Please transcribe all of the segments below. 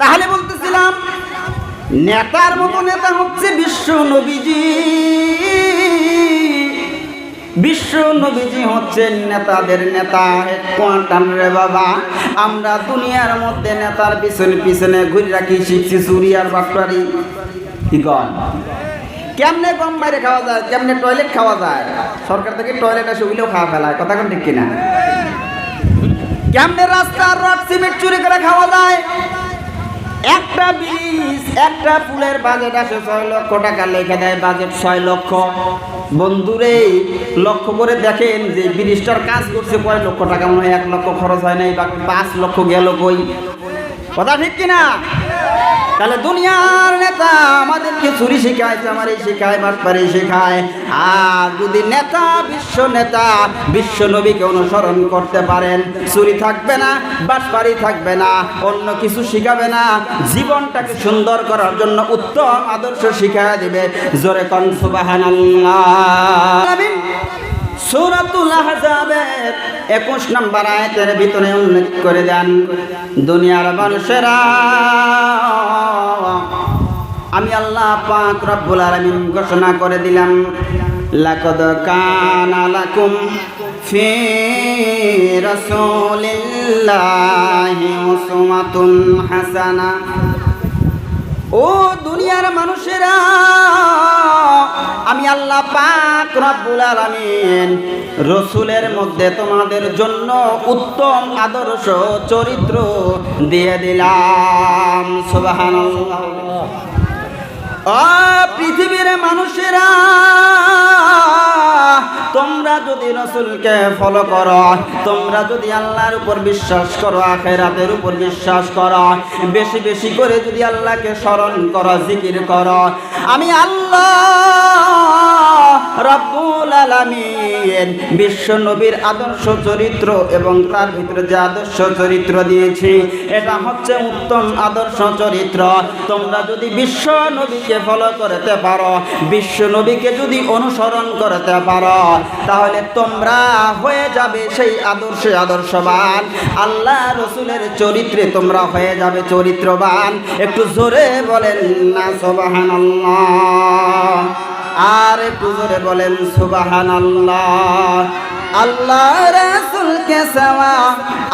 তাহলে বলতেছিলাম, নেতার মতো নেতা হচ্ছে বিশ্ব নবীজি। বিশ্ব নবীজি হচ্ছেন নেতাদের নেতা। কোয়ান্টান রে বাবা, আমরা দুনিয়ার মধ্যে নেতার পিছনে পিছনে ঘুরে রাখি, শিখছি চুরি আর বাটপারি। কি কেমনে কম বাইরে খাওয়া যায়, কেমনে টয়লেট খাওয়া যায়? সরকার থেকে টয়লেট আসে, ওইলেও খাওয়া ফেলায়, কথা কোন ঠিক কিনা? কেমনে রাস্তার রড, সিমেন্ট চুরি করে খাওয়া যায়? একটা বীজ, একটা ফুলের বাজেট আসে ছয় লক্ষ টাকা, লেখে দেয় বাজেট ছয় লক্ষ। বন্ধুরে, লক্ষ্য করে দেখেন যে ব্রিজটার কাজ করছে কয় লক্ষ টাকা, মনে হয় এক লক্ষ খরচ হয় নাই বা পাঁচ লক্ষ গেল কই? কথা ঠিক কিনা? তাহলে দুনিয়ার নেতা আমাদেরকে চুরি শিখায়, চামারি শিখায় বাটপারি শেখায়। আর যদি নেতা, বিশ্ব নেতা, বিশ্ব নবীকে অনুসরণ করতে পারেন, চুরি থাকবে না, বাটপারি থাকবে না, অন্য কিছু শিখাবে না, জীবনটাকে সুন্দর করার জন্য উত্তম আদর্শ শিখায় দিবে। জোরে কন সুবহানাল্লাহ। সূরাতুল আহজাবের 21 নম্বর আয়াতের ভিতরে উল্লেখ করে দেন, দুনিয়ার মানুষেরা, আমি আল্লাহ পাক রব্বুল আলামিন ঘোষণা করে দিলাম, লাকাদ কানা লাকুম ফি রাসূলিল্লাহি উসওয়াতুন হাসানা। ও দুনিয়ার মানুষেরা, আমি আল্লাহ পাক রব্বুল আলামিন রসুলের মধ্যে তোমাদের জন্য উত্তম আদর্শ চরিত্র দিয়ে দিলাম। সুবহানাল্লাহ। ও পৃথিবীর মানুষেরা তোমরা যদি রসুলকে ফলো করো, তোমরা যদি আল্লাহর উপর বিশ্বাস করো, আখেরাতের উপর বিশ্বাস করো, বেশি বেশি করে যদি আল্লাহকে স্মরণ করো, জিকির করো, আমি আল্লাহ রব্বুল আলামিন বিশ্ব নবীর আদর্শ চরিত্র এবং তার ভিতরে যে আদর্শ চরিত্র দিয়েছি, এটা হচ্ছে উত্তম আদর্শ চরিত্র। তোমরা যদি বিশ্ব নবীকে ফলো করতে পারো, বিশ্ব নবীকে যদি অনুসরণ করতে পারো তাহলে তোমরা হয়ে যাবে সেই আদর্শে আদর্শবান। আল্লাহ রসুলের চরিত্রে তোমরা হয়ে যাবে চরিত্রবান। একটু জোরে বলেন না সবাহান আর একটু জোরে বলেন সুবাহান আল্লাহ আল্লাহ রাসুল কে সওয়া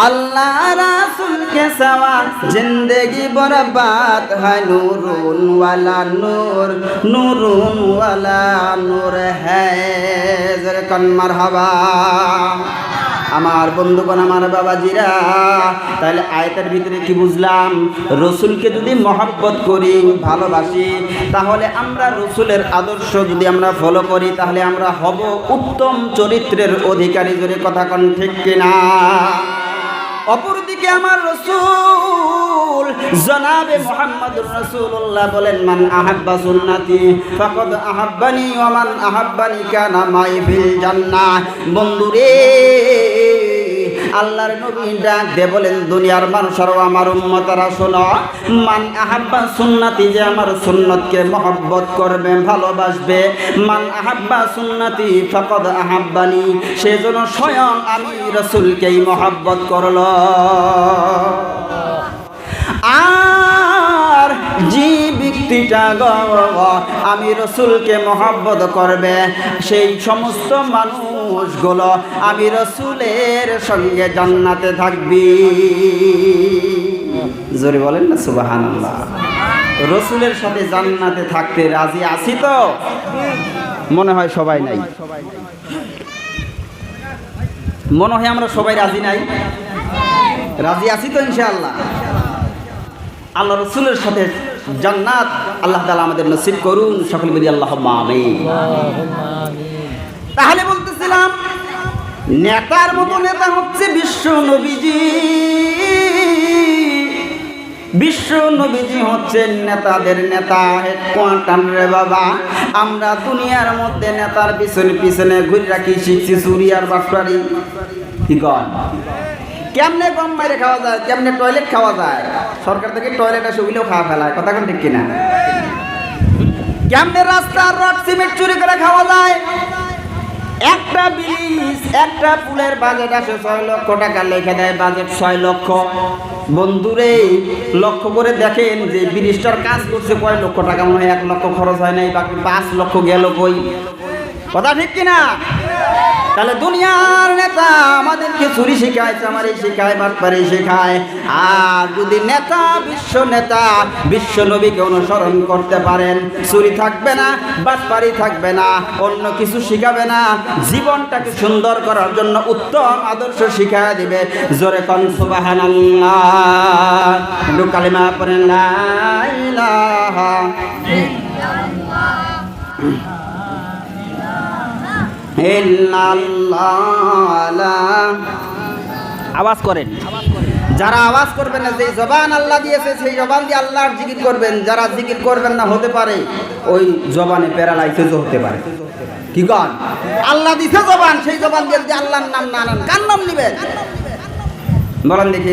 আল্লাহ রাসুল কে সওয়া জিন্দগি বরবাদ হয় নূরুন ওয়ালা নূর নূরুন ওয়ালা নূর হ্যায় জরকন মারহাবা। আমার বন্ধুগণ, আমার বাবাজিরা, তাহলে আয়তের ভিতরে কি বুঝলাম? রসুলকে যদি মহাব্বত করি, ভালোবাসি, তাহলে আমরা রসুলের আদর্শ যদি আমরা ফলো করি, তাহলে আমরা হব উত্তম চরিত্রের অধিকারী জোরে কথা কন ঠিক কিনা? অপরদিকে আমার রসুল জনাবে মোহাম্মদুর রসুল্লাহ বলেন, মান আহাব্বা সুন্নাতি ফাকাদ আহাব্বানি ওয়া মান আহাব্বানি কানা মাই ফিল জান্নাহ। বন্ধুরে, আল্লাহর নবী ডাক দে বলেন, দুনিয়ার মানুষেরও আমার উম্মতারা শোনো মান আহাব্বা সুন্নাতি যে আমার সুন্নতকে মহব্বত করবে, ভালোবাসবে, মান আহাব্বা সুন্নাতি ফাকাদ আহাব্বানি সেজন্য স্বয়ং আমি রসুলকেই মহব্বত করল। আর যে ব্যক্তিটা আমি রসুলকে মহব্বত করবে। সেই সমস্ত মানুষগুলো আমি রসুলের সঙ্গে জান্নাতে থাকবি। জোরে বলেন না সুবাহান রসুলের সাথে জান্নাতে থাকতে রাজি আছি তো? মনে হয় সবাই নাই। মনে হয় আমরা সবাই রাজি নাই। রাজি আছি তো ইনশাআল্লাহ। আল্লাহ রসুলের সাথে জান্নাত আল্লাহ তালা আমাদের নসিব করুন। সকল মিলি আল্লাহ আমিন। তাহলে বলতেছিলাম, নেতার মতো নেতা হচ্ছে বিশ্ব নবীজি। বিশ্ব নবীজি হচ্ছেন নেতাদের নেতা। কোয়ান্টান রে বাবা, আমরা দুনিয়ার মধ্যে নেতার পিছনে পিছনে ঘুরে রাখি, শিখছি সুরিয়ার বাটপারি। কি কন? কেমনে কম বাইরে খাওয়া যায়, কেমনে টয়লেট খাওয়া যায়? সরকার থেকে টয়লেট আসে ওইলেও খাওয়া ফেলায়। কথা কোন ঠিক কিনা? কেমনে রাস্তার রড, সিমেন্ট চুরি করে খাওয়া যায়? একটা ব্রিজ, একটা পুলের বাজেট আসে ছয় লক্ষ টাকা লেখে দেয় বাজেট ছয় লক্ষ। বন্ধুরে, লক্ষ্য করে দেখেন যে ব্রিজটার কাজ করছে কয় লক্ষ টাকা? মনে হয় এক লক্ষ খরচ হয় নাই বাকি পাঁচ লক্ষ গেল কই? কথা ঠিক কিনা? তাহলে দুনিয়ার নেতা চুরি শিখায়, চামারি শিখায়, বাটপারি শেখায়। আর যদি নেতা, বিশ্ব নেতা, বিশ্ব নবীকে অনুসরণ করতে পারেন, চুরি থাকবে না, বাটপারি থাকবে না, অন্য কিছু শিখাবে না, জীবনটাকে সুন্দর করার জন্য উত্তম আদর্শ শিখায় দিবে। জোরে কন সুবাহান একটু কালিমা পড়েন, লা ইলাহা। ইল্লাল্লাহ আওয়াজ করেন। যারা আওয়াজ করবেন না যে জবান আল্লাহ দিয়েছে সেই জবান দিয়ে আল্লাহর জিকির করবেন। যারা জিকির করবেন না হতে পারে ওই জবানে প্যারালাইসিসও হতে পারে। কি গান আল্লাহ দিছে জবান সেই জবান দিয়ে যদি আল্লাহর নাম না নেন কার নাম নিবেন? বলেন দেখি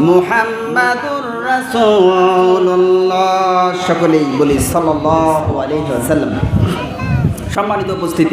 মুহাম্মাদুর রাসূলুল্লাহ। সকলেই বলি সাল্লাল্লাহু আলাইহি ওয়াসাল্লাম। সম্মানিত উপস্থিতি।